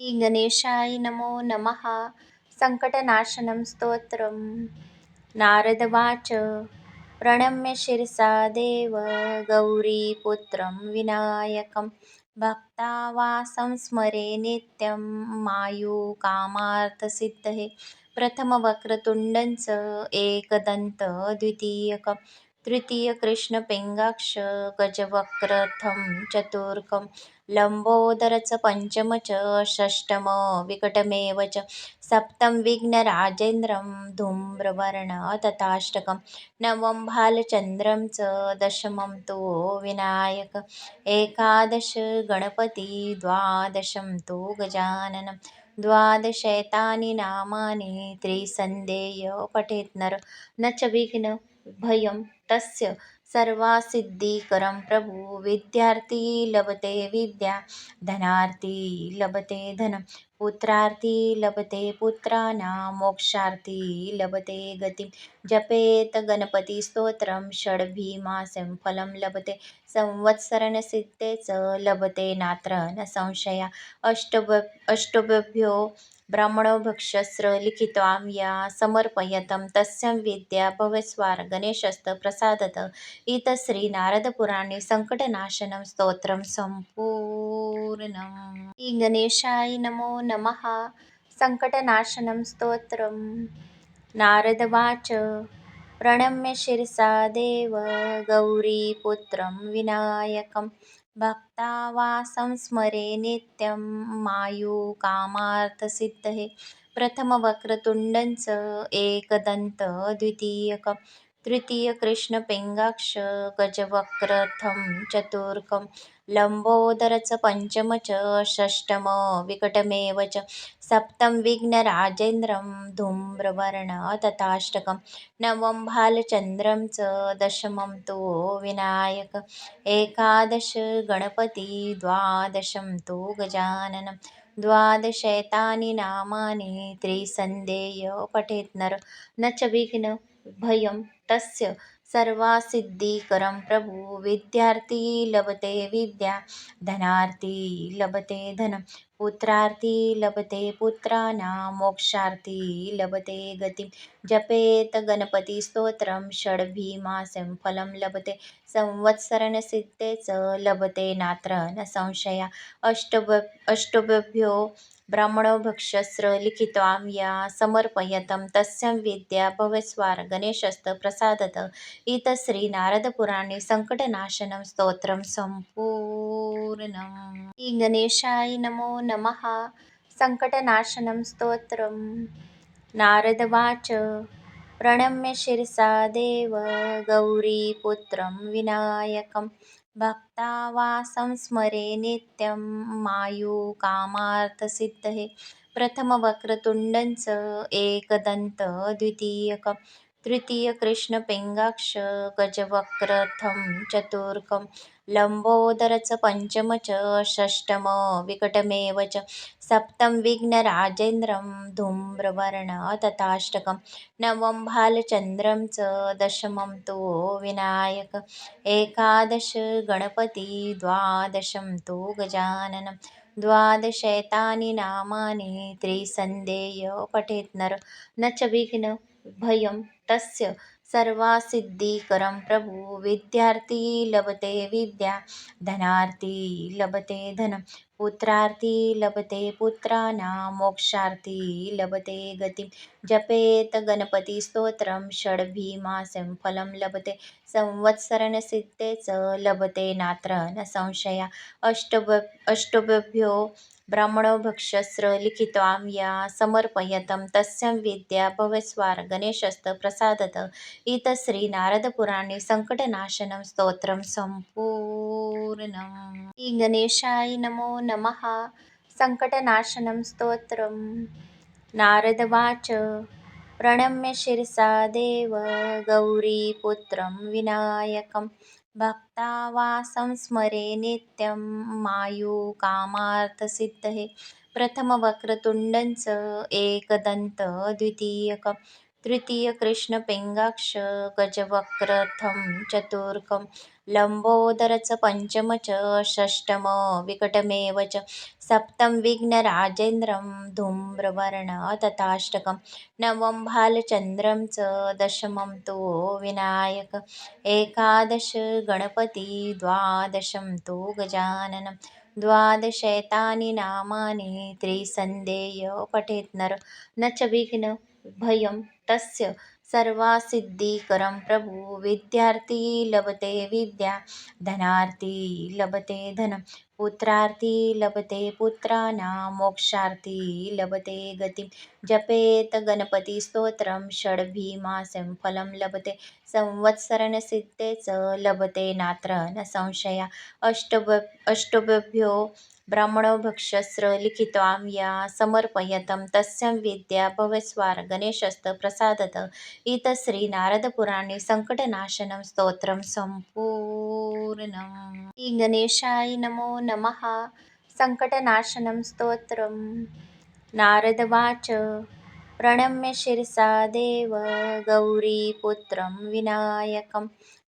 श्री गणेशाय नमो नमः. सङ्कटनाशनं स्तोत्रं. नारदवाच प्रणम्य शिरसा देव गौरीपुत्रं विनायकं. भक्तावासं स्मरे नित्यं मायुकामार्थसिद्धये प्रथमवक्रतुण्डञ्च एकदन्त द्वितीयकं तृतीयकृष्णपेङ्गाक्ष गजवक्रथं चतुर्कं लम्बोदर च पञ्चम च षष्टम विकटमेव च सप्तं विघ्नराजेन्द्रं धूम्रवर्ण तथाष्टकं नवं भालचन्द्रं च दशमं तु विनायक एकादश गणपती द्वादशं तु गजाननं द्वादशैतानि नामानि त्रिसन्देय पठेत् नर न च विघ्न। भयं तस्य सर्वासिद्धिकरं प्रभु विद्यार्थी लभते विद्या धनार्थी लभते धनं पुत्रार्थी लभते पुत्राणां मोक्षार्थी लभते गतिं जपेत गणपतिस्तोत्रं षड्भिमासं फलं लभते संवत्सरणसिद्धे च लभते नात्र न संशया अष्टभ अष्टभ्यो ब्राह्मणो भक्षस्र लिखित्वां या समर्पयतं तस्यां विद्या भवेस्वार गणेशस्त प्रसादत। इतं श्रीनारदपुराणे सङ्कटनाशनं स्तोत्रं सम्पूर्णम्। गणेशाय नमो नमः। सङ्कटनाशनं स्तोत्रम् नारदवाच प्रणम्य शिरसा देव गौरीपुत्रं विनायकं भक्तावासं स्मरे नित्यं मायुकामार्थसिद्धये। प्रथमवक्रतुण्डञ्च एकदन्त द्वितीयकं तृतीयकृष्णपेङ्गाक्ष गजवक्रथं चतुर्कं लम्बोदर च पञ्चम च षष्टम विकटमेव च सप्तं विघ्नराजेन्द्रं धूम्रवर्ण तथाष्टकं नवं भालचन्द्रं च दशमं तु विनायक एकादश गणपती द्वादशं तु गजाननं द्वादशैतानि नामानि त्रिसन्देय पठेत् नर न च विघ्न। भयं तस्य सर्वासिद्धिकरं प्रभु। विद्यार्थी लभते विद्या धनार्थी लभते धनं पुत्रार्थी लभते पुत्राणां मोक्षार्थी लभते गतिं। जपेत गणपतिस्तोत्रं षड्भिमासं फलं लभते संवत्सरणसिद्धे च लभते नात्र न संशया। अष्टभ अष्टभ्यो ब्राह्मणो भक्षस्र लिखित्वां या समर्पयतं तस्यां विद्या भवस्वार गणेशस्त प्रसादत। इतं श्रीनारदपुराणे सङ्कटनाशनं स्तोत्रं सम्पूर्णम्। श्री गणेशाय नमो नमः। सङ्कटनाशनं स्तोत्रं। नारदवाच। प्रणम्य शिरसा देव गौरीपुत्रं विनायकं भक्तावासं स्मरे नित्यं मायुकामार्थसिद्धये। प्रथमवक्रतुण्डञ्च एकदन्त द्वितीयकं। तृतीयकृष्णपिङ्गाक्ष गजवक्रथं चतुर्कं लम्बोदर च पञ्चम च षष्टम विकटमेव च सप्तं विघ्नराजेन्द्रं धूम्रवर्ण तथाष्टकं नवं भालचन्द्रं च दशमं तु विनायक एकादश गणपती द्वादशं तु गजाननं द्वादशैतानि नामानि त्रिसन्देय पठेत् नर न च विघ्न भयं तस्य सर्वासिद्धिकरं प्रभु। विद्यार्थी लभते विद्या धनार्थी लभते धनं पुत्रार्थी लभते पुत्राना मोक्षार्थी लभते गतिं। जपेत गणपतिस्तोत्रं षड्भिमासं फलं लभते। संवत्सरणसिद्धे च लभते नात्र न संशया। अष्टभ अष्टभ्यो ब्राह्मणो भक्षस्र लिखित्वां या समर्पयतं तस्यां विद्या भवस्वार गणेशस्त प्रसादत। इतं श्रीनारदपुराणे सङ्कटनाशनं स्तोत्रं सम्पूर्णम्। श्री गणेशाय नमो नमः। सङ्कटनाशनं स्तोत्रं। नारदवाच। प्रणम्य शिरसा देव। गौरीपुत्रं विनायकं भक्तावासं स्मरे नित्यं मायुकामार्थसिद्धये। प्रथमवक्रतुण्डञ्च एकदन्त द्वितीयकं तृतीयकृष्णपिङ्गाक्ष गजवक्रथं चतुर्कं लम्बोदरच पञ्चम च षष्टम विकटमेव च सप्तं विघ्नराजेन्द्रं धूम्रवर्ण तथाष्टकं नवं भालचन्द्रं च दशमं तु विनायक एकादश गणपती द्वादशं तु गजाननं द्वादशैतानि नामानि त्रिसन्देय पठेत् नर न च विघ्न भयं तस्य सर्वासिद्धिकरं प्रभु। विद्यार्थी लभते विद्या धनार्थी लभते धनं। पुत्रार्थी लभते पुत्राणा मोक्षार्थी लभते गतिं. जपेत गणपतिस्तोत्रं षड्भिमासं फलं लभते. संवत्सरणसिद्धे च लभते नात्र न संशया. अष्टभ अष्टभ्यो ब्राह्मणो भक्षस्र लिखित्वां या समर्पयतं. तस्यां विद्या भवस्वार गणेशस्त प्रसादत. इतश्री नारदपुराणे संकटनाशनं स्तोत्रं सम्पूर्णम् श्री गणेशाय नमो नमः. संकटनाशनं स्तोत्रं। नारदवाच प्रणम्य शिरसा देव गौरीपुत्रं विनायकं।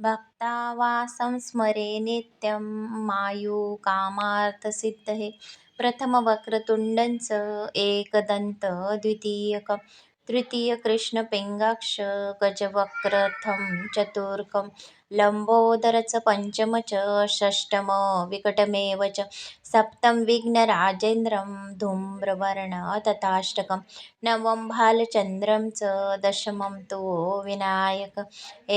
भक्तावासं स्मरे नित्यं मायुकामार्थसिद्धये प्रथमवक्रतुण्डञ्च एकदन्त द्वितीयकं। तृतीयकृष्णपिङ्गाक्ष गजवक्रथं चतुर्कं। लम्बोदरच पञ्चम च षष्टम विकटमेव च सप्तं विघ्नराजेन्द्रं धूम्रवर्ण तथाष्टकं नवं भालचन्द्रं च दशमं तु विनायक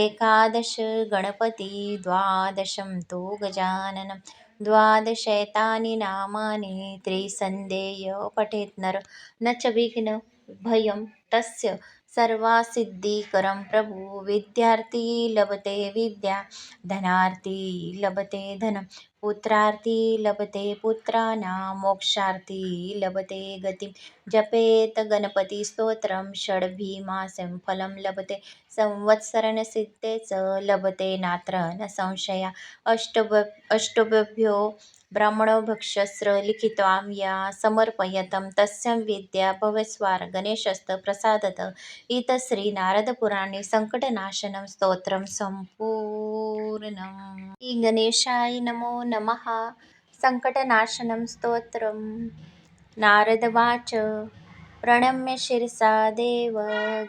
एकादश गणपती द्वादशं तु गजाननं द्वादशैतानि नामानि त्रिसन्देय पठेत् नर न च विघ्न भयं तस्य सर्वासिद्धिकरं प्रभु। विद्यार्थी लभते विद्या धनार्थी लभते धनं। पुत्रार्थी लभते पुत्राणां मोक्षार्थी लभते गतिं. जपेत गणपतिस्तोत्रं षड्भिमासं फलं लभते. संवत्सरणसिद्धे च लभते नात्र न संशया. अष्टभ अष्टभ्यो ब्राह्मणो भक्षस्र लिखित्वां या समर्पयतं. तस्यां विद्या भवस्वार गणेशस्त प्रसादत. इतश्री नारदपुराणे स्तोत्रं सम्पूर्णम् श्री गणेशाय नमो नमः। संकटनाशनं स्तोत्रं। नारदवाच प्रणम्य शिरसा देव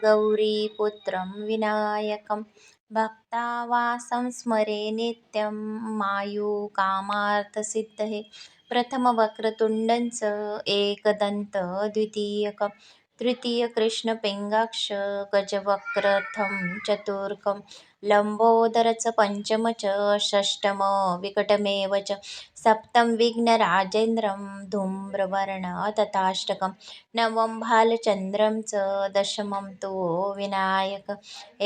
गौरीपुत्रं विनायकं। भक्तावासं स्मरे नित्यं मायुकामार्थसिद्धये प्रथमवक्रतुण्डञ्च एकदन्त द्वितीयकं। तृतीयकृष्णपिङ्गाक्ष गजवक्रथं चतुर्कं। लम्बोदरच पञ्चम च षष्टम विकटमेव च सप्तं विघ्नराजेन्द्रं धूम्रवर्ण तथाष्टकं नवं भालचन्द्रं च दशमं तु विनायक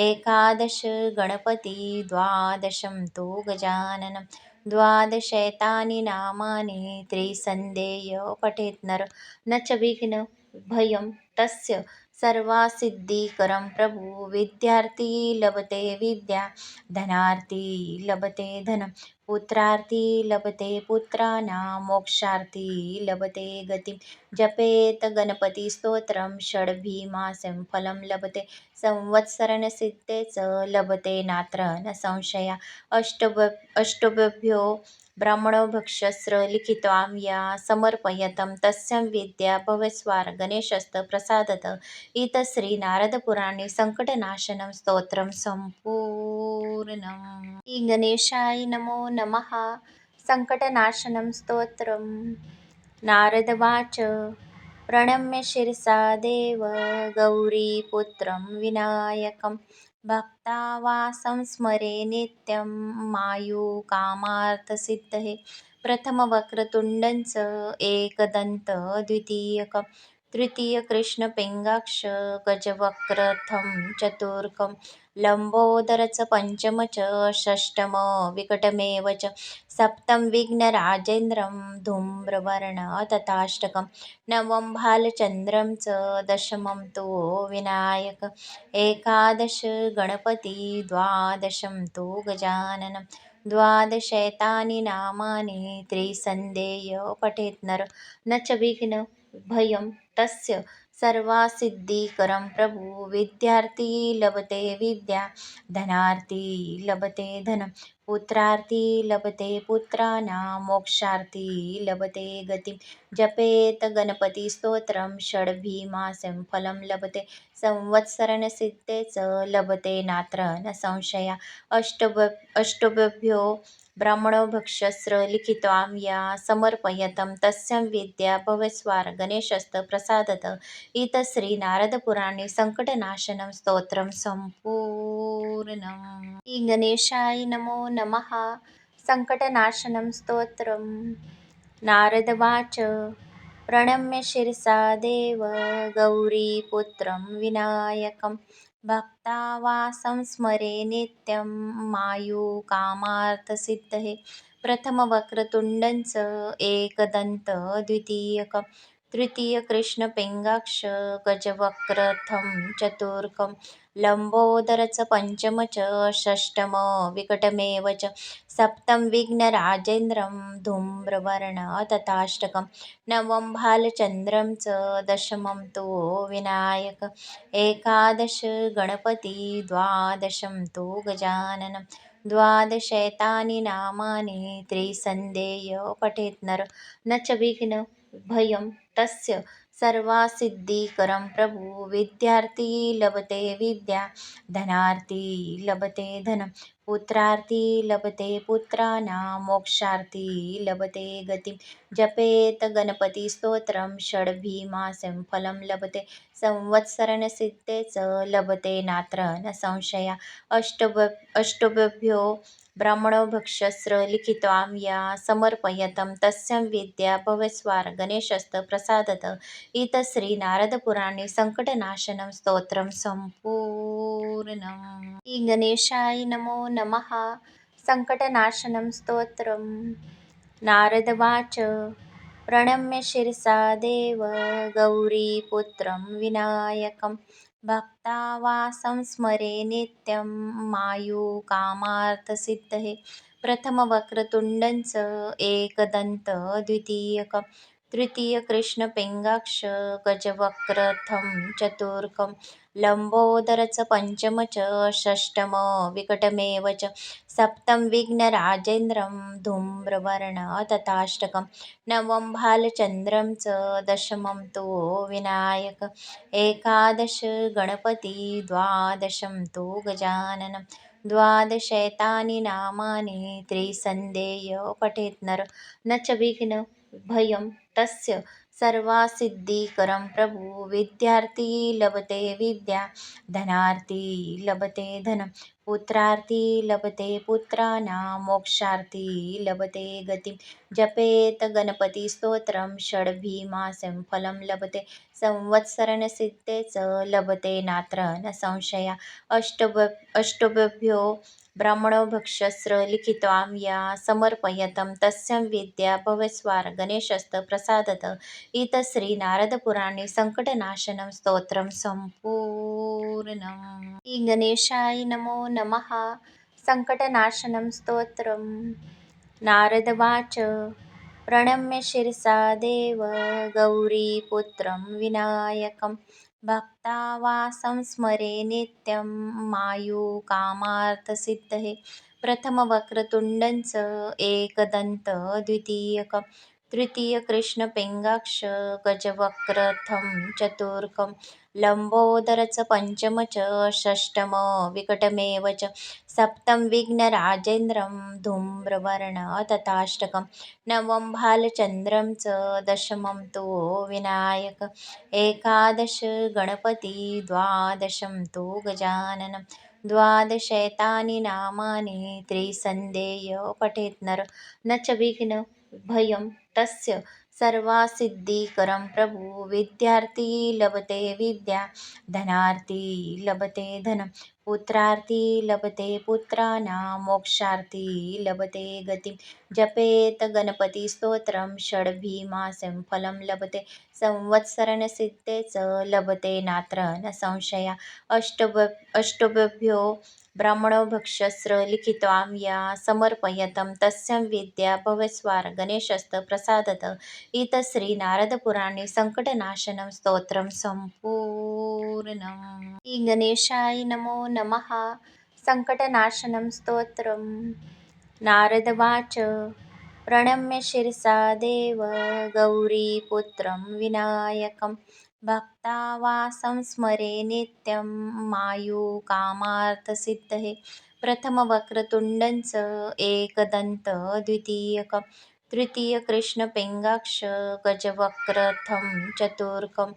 एकादश गणपती द्वादशं तु गजाननं द्वादशैतानि नामानि त्रिसन्देय पठेत् नर न च विघ्न भयं तस्य सर्वासिद्धिकरं प्रभु। विद्यार्थी लभते विद्या धनार्थी लभते धनं। पुत्रार्थी लभते पुत्राना मोक्षार्थी लभते गतिं। जपेत गणपतिस्तोत्रं षड्भिमासं फलं लभते। संवत्सरणसिद्धे च लभते नात्र न संशया। अष्टभ अष्टभ्यो ब्राह्मणो भक्षस्र लिखित्वां या समर्पयतं तस्यां विद्या भवस्वार गणेशस्त प्रसादत। इतश्री नारदपुराणे संकटनाशनं स्तोत्रं सम्पूर्णम्। श्री गणेशाय नमो नमः। सङ्कटनाशनं स्तोत्रं। नारदवाच प्रणम्य शिरसा देव गौरीपुत्रं विनायकं भक्तावासं स्मरे नित्यं मायुकामार्थसिद्धये। प्रथमवक्रतुण्डञ्च एकदन्त द्वितीयकं तृतीयकृष्णपिङ्गाक्ष गजवक्रथं चतुर्कं लम्बोदरच पञ्चम च षष्टम विकटमेव च सप्तं विघ्नराजेन्द्रं धूम्रवर्ण तथाष्टकं नवं भालचन्द्रं च दशमं तु विनायक एकादश गणपती द्वादशं तु गजाननं द्वादशैतानि नामानि त्रिसन्देय पठेत् नर न च विघ्न भयं तस्य सर्वासिद्धिकरं प्रभु। विद्यार्थी लभते विद्या धनार्थी लभते धनं। पुत्रार्थी लभते पुत्राणां मोक्षार्थी लभते गतिं। जपेत गणपतिस्तोत्रं षड्भिमासं फलं लभते। संवत्सरणसिद्धे च लभते नात्र न संशया। अष्टभ अष्टभ्यो ब्राह्मणो भक्षस्र लिखित्वां या समर्पयतं तस्यां विद्या भवस्वार गणेशस्त प्रसादत। इतश्रीनारदपुराणे सङ्कटनाशनं स्तोत्रं सम्पूर्णम्। श्री गणेशाय नमो नमः। सङ्कटनाशनं स्तोत्रं। नारदवाच प्रणम्य शिरसा देव गौरीपुत्रं विनायकं भक्तावासं स्मरे नित्यं मायुकामार्थसिद्धये। प्रथमवक्रतुण्डञ्च एकदन्त द्वितीयकं तृतीयकृष्णपिङ्गाक्ष गजवक्रथं चतुर्कं लम्बोदरच पञ्चम च षष्टम विकटमेव च सप्तं विघ्नराजेन्द्रं धूम्रवर्ण तथाष्टकं नवं भालचन्द्रं च दशमं तु विनायक एकादश गणपती द्वादशं तु गजाननं द्वादशैतानि नामानि त्रिसन्देय पठेत् नर न च विघ्न भयं तस्य सर्वासिद्धिकरं प्रभु विद्यार्थी लभते विद्या धनार्थी लभते धनं पुत्रार्थी लभते पुत्राणां मोक्षार्थी लभते गतिं जपेत गणपतिस्तोत्रं षड्भिमासं फलं लभते संवत्सरणसिद्धे च लभते नात्र न संशया अष्टभ अष्टभ्यो ब्राह्मणो भक्षस्र लिखित्वां या समर्पयतं तस्यां विद्या भवस्वार गणेशस्त प्रसादत इतश्री नारदपुराणे संकटनाशनं स्तोत्रं सम्पूर्णम्। श्री गणेशाय नमो नमः। सङ्कटनाशनं स्तोत्रं। नारदवाच प्रणम्य शिरसा देव गौरीपुत्रं विनायकं भक्तावासं स्मरे नित्यं मायुकामार्थसिद्धये। प्रथमवक्रतुण्डञ्च एकदन्त द्वितीयकं तृतीयकृष्णपेङ्गाक्ष गजवक्रथं चतुर्कं लम्बोदरच पञ्चम च षष्टम विकटमेव च सप्तं विघ्नराजेन्द्रं धूम्रवर्ण तथाष्टकं नवं भालचन्द्रं च दशमं तु विनायक एकादश गणपति द्वादशं तु गजाननं द्वादशैतानि नामानि त्रिसन्देय पठेत् नर न च विघ्न भयं तस्य सर्वासिद्धिकरं प्रभु विद्यार्थी लभते विद्या धनार्थी लभते धनं पुत्रार्थी लभते पुत्राणां मोक्षार्थी लभते गतिं जपेत गणपतिस्तोत्रं षड्भिमासं फलं लभते संवत्सरणसिद्धे च लभते नात्र न संशया अष्टभ अष्टभ्यो ब्राह्मणो भक्षस्र लिखित्वां या समर्पयतं तस्यां विद्या भवेस्वार गणेशस्त प्रसादत। नारदपुराणे संकटनाशनं स्तोत्रं सम्पूर्णम्। श्री गणेशाय नमो नमः। संकटनाशनं स्तोत्रम् नारदवाच प्रणम्य शिरसा देव गौरीपुत्रं विनायकं भक्तावासं स्मरे नित्यं मायुकामार्थसिद्धये। प्रथमवक्रतुण्डञ्च एकदन्त द्वितीयकं तृतीयकृष्णपेङ्गाक्ष गजवक्रथं चतुर्कं लम्बोदरच पञ्चम च षष्टम विकटमेव च सप्तं विघ्नराजेन्द्रं धूम्रवर्ण तथाष्टकं नवं भालचन्द्रं च दशमं तु विनायक एकादश गणपति द्वादशं तु गजाननं द्वादशैतानि नामानि त्रिसन्देय पठेत् नर न च विघ्न भयं तस्य सर्वासिद्धिकरं प्रभु। विद्यार्थी लभते विद्या धनार्थी लभते धनं पुत्रार्थी लभते पुत्राणां मोक्षार्थी लभते गतिं। जपेत गणपतिस्तोत्रं षड्भीमासं फलं लभते। संवत्सरणसिद्धे च लभते नात्र न संशया। अष्टभ अष्टभ्यो ब्राह्मणो भक्षस्र लिखित्वां या समर्पयतं तस्यां विद्या भवस्वार गणेशस्त प्रसादत इतश्री नारदपुराणे संकटनाशनं स्तोत्रं सम्पूर्णम्। श्री गणेशाय नमो नमः। सङ्कटनाशनं स्तोत्रं। नारदवाच प्रणम्य शिरसा देव गौरीपुत्रं विनायकं भक्तावासं स्मरे नित्यं मायुकामार्थसिद्धये प्रथमवक्रतुण्डञ्च एकदन्त द्वितीयकं। तृतीयकृष्णपिङ्गाक्ष गजवक्त्रं चतुर्कं।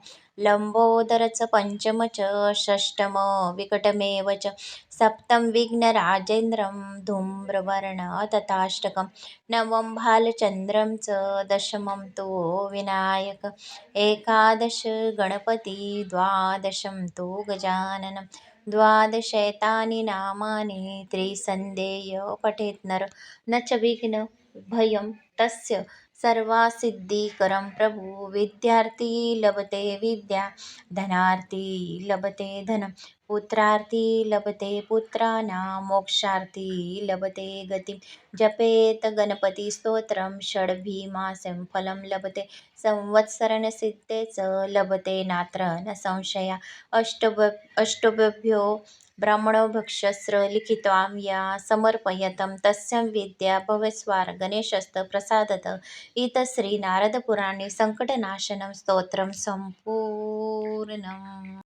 लम्बोदरं च च षष्टम विकटमेव च सप्तमं विघ्नराजेन्द्रं धूम्रवर्ण तथाष्टकं नवं भालचन्द्रं च दशमं तु विनायकः एकादश गणपती द्वादशं तु गजाननं द्वादशैतानि नामानि त्रिसन्देय पठेत् नर न च विघ्न भयं तस्य सर्वासिद्धिकरं प्रभुः। विद्यार्थी लभते विद्या धनार्थी लभते धनं। पुत्रार्थी लभते पुत्राना मोक्षार्थी लभते गतिं। जपेत गणपतिस्तोत्रं षड्भिर्मासं फलं लभते। संवत्सरन सिद्धेच लभते नात्र न संशया। अष्टभ अष्टभ्यो ब्राह्मणो भक्षस्र लिखित्वां या समर्पयतं तस्यां विद्या भवस्वार गणेशस्त प्रसादत इतश्री सङ्कटनाशनं स्तोत्रं सम्पूर्णम्।